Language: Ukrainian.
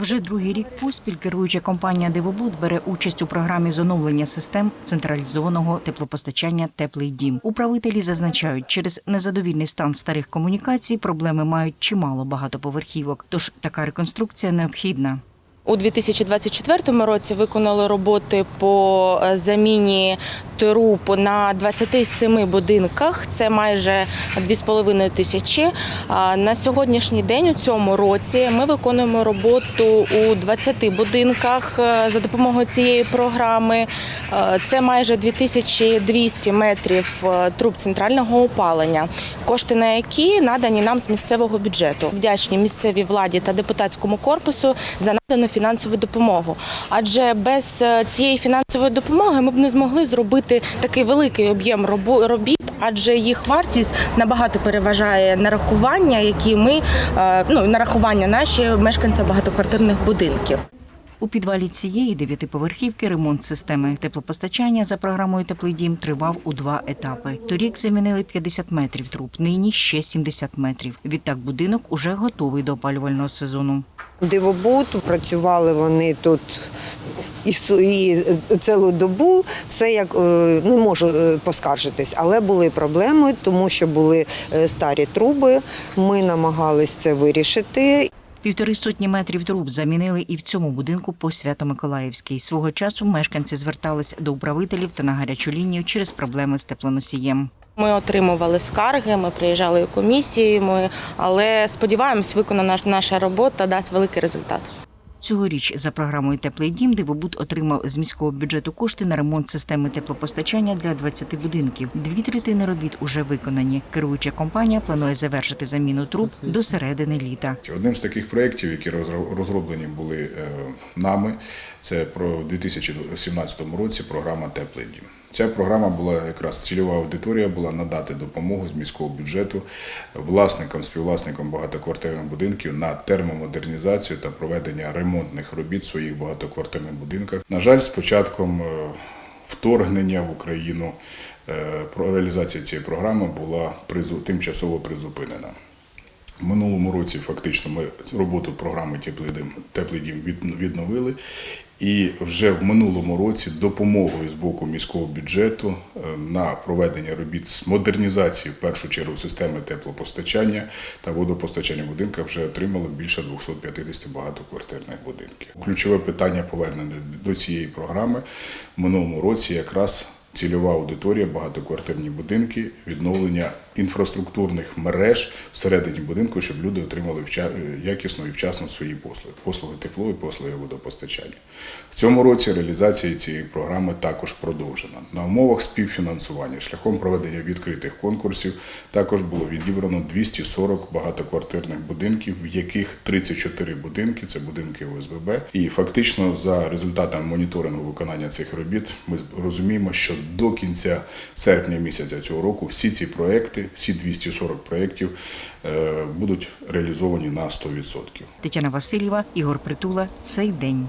Вже другий рік поспіль керуюча компанія Дивобуд бере участь у програмі з оновлення систем централізованого теплопостачання Теплий дім. Управителі зазначають, через незадовільний стан старих комунікацій проблеми мають чимало багатоповерхівок. Тож така реконструкція необхідна. У 2024 році виконали роботи по е, заміні труб на 27 будинках. Це майже 2,5 тисячі. На сьогоднішній день у цьому році ми виконуємо роботу у 20 будинках е, за допомогою цієї програми. Е, Це майже 2200 метрів труб центрального опалення, кошти на які надані нам з місцевого бюджету. Вдячні місцевій владі та депутатському корпусу за надану фінансову допомогу. Адже без е, цієї фінансової допомоги ми б не змогли зробити такий великий об'єм робіт, адже їх вартість набагато переважає нарахування, які ми е, ну нарахування наші мешканці багатоквартирних будинків. У підвалі цієї дев'ятиповерхівки ремонт системи теплопостачання за програмою Теплий дім тривав у два етапи. Торік замінили 50 метрів труб, нині ще 70 метрів. Відтак будинок уже готовий до опалювального сезону. Дивобуд, працювали вони тут і, і цілу добу. Все як е, не можу е, поскаржитись, але були проблеми, тому що були е, старі труби. Ми намагались це вирішити. Півтори сотні метрів труб замінили і в цьому будинку по Свято-Миколаївській. Свого часу мешканці звертались до управителів та на гарячу лінію через проблеми з теплоносієм. Ми отримували скарги, ми приїжджали комісіями, але сподіваємось, виконана наша робота дасть великий результат. Цьогоріч за програмою Теплий дім Дивобуд отримав з міського бюджету кошти на ремонт системи теплопостачання для 20 будинків. Дві третини робіт уже виконані. Керуюча компанія планує завершити заміну труб до середини літа. Одним з таких проєктів, які розро- розроблені були е, нами, це про у 2017 році програма Теплий дім. Ця програма була якраз цільова аудиторія була надати допомогу з міського бюджету власникам, співвласникам багатоквартирних будинків на термомодернізацію та проведення ремонтних робіт в своїх багатоквартирних будинках. На жаль, з початком е, вторгнення в Україну е, реалізація цієї програми була тимчасово призупинена. Минулому році фактично ми роботу програми «Теплий дім, Теплий дім відновили. І вже в минулому році допомогою з боку міського бюджету е, на проведення робіт з модернізації, в першу чергу, системи теплопостачання та водопостачання в будинках вже отримали більше 250 багатоквартирних будинків. Ключове питання повернення до цієї програми в минулому році якраз цільова аудиторія, багатоквартирні будинки, відновлення інфраструктурних мереж всередині будинку, щоб люди отримали якісно і вчасно свої послуги, послуги тепло і послуги водопостачання. В цьому році реалізація цієї програми також продовжена. На умовах співфінансування шляхом проведення відкритих конкурсів також було відібрано 240 багатоквартирних будинків, в яких 34 будинки це будинки ОСББ. І фактично за результатами моніторингу виконання цих робіт ми розуміємо, що до кінця серпня місяця цього року всі ці проекти, всі 240 проєктів е, будуть реалізовані на 100%. Тетяна Васильєва, Ігор Притула. Цей день.